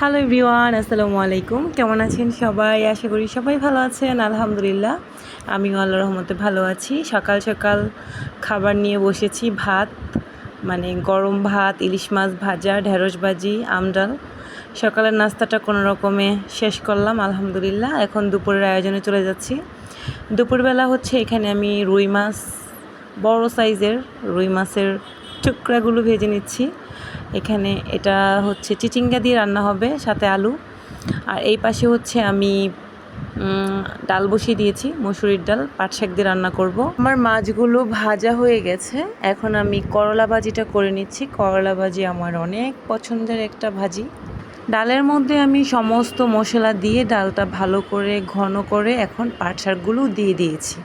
Hello everyone আসসালামু আলাইকুম কেমন আছেন সবাই? আশা করি সবাই ভালো আছেন। আলহামদুলিল্লাহ। আমি আল্লাহ রহমতে ভালো আছি। সকাল সকাল খাবার নিয়ে বসেছি। ভাত মানে গরম ভাত, ইলিশ মাছ ভাজা, ঢেঁড়স ভাজি আমডাল সকালের নাস্তাটা কোনো রকমে শেষ করলাম, আলহামদুলিল্লাহ। এখন দুপুরের আয়োজনে চলে যাচ্ছি। দুপুরবেলা হচ্ছে এখানে আমি রুই মাছ, বড় সাইজের রুই মাছের টুকরাগুলো ভেজে নিচ্ছি। এখানে এটা হচ্ছে চিচিঙ্গা দিয়ে রান্না হবে, সাথে আলু। আর এই পাশে হচ্ছে আমি ডাল বসিয়ে দিয়েছি, মসুরির ডাল, পাট শাক দিয়ে রান্না করব। আমার মাছগুলো ভাজা হয়ে গেছে। এখন আমি করলা ভাজিটা করে নিচ্ছি। করলা ভাজি আমার অনেক পছন্দের একটা ভাজি। ডালের মধ্যে আমি সমস্ত মশলা দিয়ে ডালটা ভালো করে ঘন করে এখন পাট শাকগুলো দিয়ে দিয়েছি।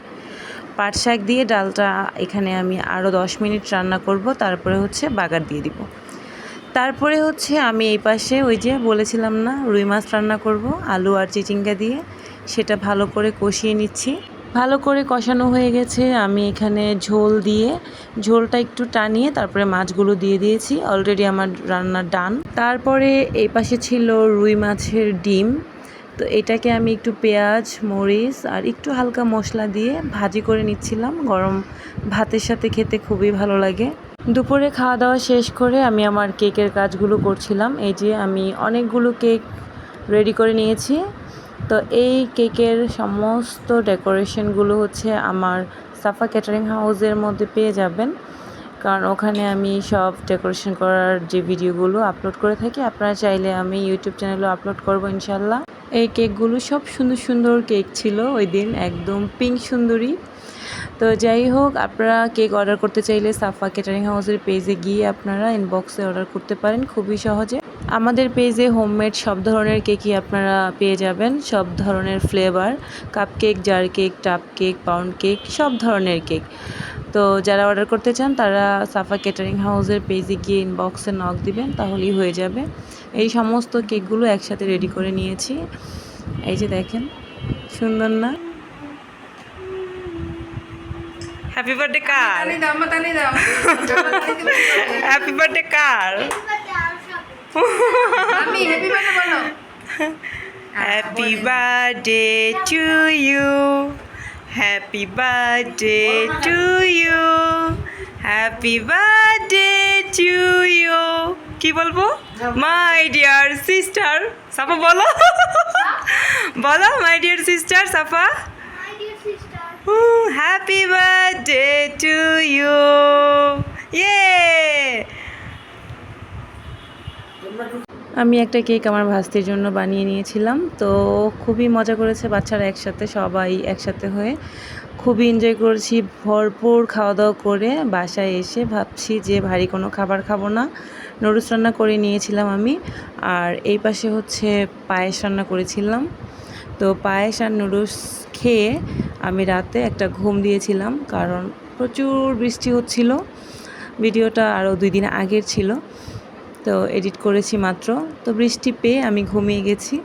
পাট শাক দিয়ে ডালটা এখানে আমি আরও দশ মিনিট রান্না করব, তারপরে হচ্ছে বাগার দিয়ে দিব। তারপরে হচ্ছে আমি এই পাশে ওই যে বলেছিলাম না, রুই মাছ রান্না করব, আলু আর চিচিঙ্গা দিয়ে। সেটা ভালো করে কষিয়ে নিচ্ছি। ভালো করে কষানো হয়ে গেছে। আমি এখানে ঝোল দিয়ে, ঝোলটা একটু টানিয়ে তারপরে মাছগুলো দিয়ে দিয়েছি। অলরেডি আমার রান্না ডান তারপরে এই পাশে ছিল রুই মাছের ডিম। তো এটাকে আমি একটু পেঁয়াজ, মরিচ আর একটু হালকা মশলা দিয়ে ভাজি করে নিচ্ছিলাম। গরম ভাতের সাথে খেতে খুবই ভালো লাগে। দুপুরে খাওয়া দাওয়া শেষ করে আমি আমার কেকের কাজগুলো করছিলাম। এই যে আমি অনেকগুলো কেক রেডি করে নিয়েছি। তো এই কেকের সমস্ত ডেকোরেশনগুলো হচ্ছে আমার সাফা ক্যাটারিং হাউসের মধ্যে পেয়ে যাবেন। কারণ ওখানে আমি সব ডেকোরেশন করার যে ভিডিওগুলো আপলোড করে থাকি, আপনারা চাইলে আমি ইউটিউব চ্যানেলেও আপলোড করব ইনশাল্লাহ এই কেকগুলো সব সুন্দর সুন্দর কেক ছিল ওই দিন, একদম পিঙ্ক সুন্দরী। তো যাই হোক, আপনারা কেক অর্ডার করতে চাইলে সাফা ক্যাটারিং হাউসের পেজে গিয়ে আপনারা ইনবক্সে অর্ডার করতে পারেন, খুবই সহজে। আমাদের পেজে হোমমেড সব ধরনের কেকই আপনারা পেয়ে যাবেন, সব ধরনের flavour cup cake jar cake টাপ কেক পাউন্ড কেক সব ধরনের কেক তো যারা অর্ডার করতে চান, তারা সাফা ক্যাটারিং হাউসের পেজে গিয়ে ইনবক্সে নক দিবেন, তাহলেই হয়ে যাবে। এই সমস্ত কেকগুলো একসাথে রেডি করে নিয়েছি। এই যে দেখেন, সুন্দর না? হ্যাপি বার্থডে কার হ্যাপি বার্থডে কার আমি হ্যাপি বার্থডে বলো happy birthday to you happy birthday to you happy birthday to you কি বলব? মাই ডিয়ার সিস্টার সাফা বলো। বলো my dear sister Safa. Happy birthday to you ইয়ে আমি একটা কেক আমার ভাস্তির জন্য বানিয়ে নিয়েছিলাম, তো খুবই মজা করেছে বাচ্চারা একসাথে, সবাই একসাথে হয়ে। খুবই এনজয় করেছি, ভরপুর খাওয়া দাওয়া করে বাসায় এসে ভাবছি যে ভারী কোনো খাবার খাব না। নুডলস রান্না করে নিয়েছিলাম আমি, আর এই পাশে হচ্ছে পায়েস রান্না করেছিলাম। তো পায়েস আর নুডলস খেয়ে আমি রাতে একটা ঘুম দিয়েছিলাম কারণ প্রচুর বৃষ্টি হচ্ছিল। ভিডিওটা আরও দুই দিন আগের ছিল। তো এডিট করেছি মাত্র। তো বৃষ্টি পেয়ে আমি ঘুমিয়ে গেছি।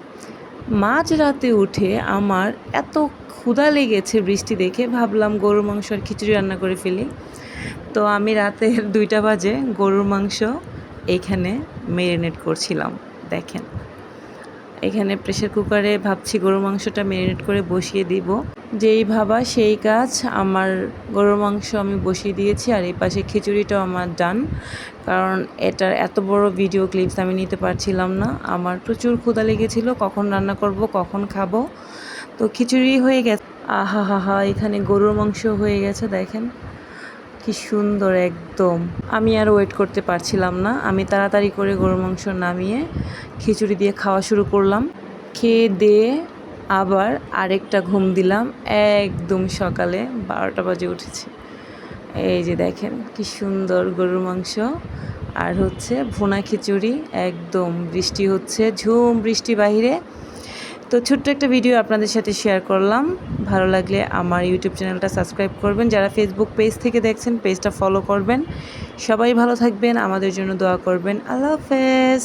মাঝ রাতে উঠে আমার এত ক্ষুধা লেগেছে বৃষ্টি দেখে, ভাবলাম গরুর মাংস আর খিচুড়ি রান্না করে ফেলি। তো আমি রাতে দুইটা বাজে গরুর মাংস এইখানে মেরিনেট করছিলাম, দেখেন। এখানে প্রেশার কুকারে ভাবছি গরুর মাংসটা মেরিনেট করে বসিয়ে দিব। যেই ভাবা সেই কাজ, আমার গরুর মাংস আমি বসিয়ে দিয়েছি আর এই পাশে খিচুড়িটাও আমার ডান কারণ এটার এত বড় ভিডিও ক্লিপস আমি নিতে পারছিলাম না। আমার প্রচুর ক্ষুদা লেগেছিল, কখন রান্না করব, কখন খাব। তো খিচুড়ি হয়ে গেছে। আহা হা হা এখানে গরুর মাংস হয়ে গেছে, দেখেন। কি সুন্দর একদম। আমি আর ওয়েট করতে পারছিলাম না। আমি তাড়াতাড়ি করে গরুর মাংস নামিয়ে খিচুড়ি দিয়ে খাওয়া শুরু করলাম। খেয়ে দিয়ে আবার আরেকটা ঘুম দিলাম। একদম সকালে বারোটা বাজে উঠেছি। এই যে দেখেন, কি সুন্দর গরুর মাংস। আর হচ্ছে ভুনা খিচুড়ি। একদম বৃষ্টি হচ্ছে, ঝুম বৃষ্টি বাহিরে। তো ছোট্ট একটা ভিডিও আপনাদের সাথে শেয়ার করলাম। ভালো লাগলে আমার ইউটিউব চ্যানেলটা সাবস্ক্রাইব করবেন। যারা ফেসবুক পেজ থেকে দেখছেন পেজটা ফলো করবেন। সবাই ভালো থাকবেন, আমাদের জন্য দোয়া করবেন। আল্লাহ হাফেজ।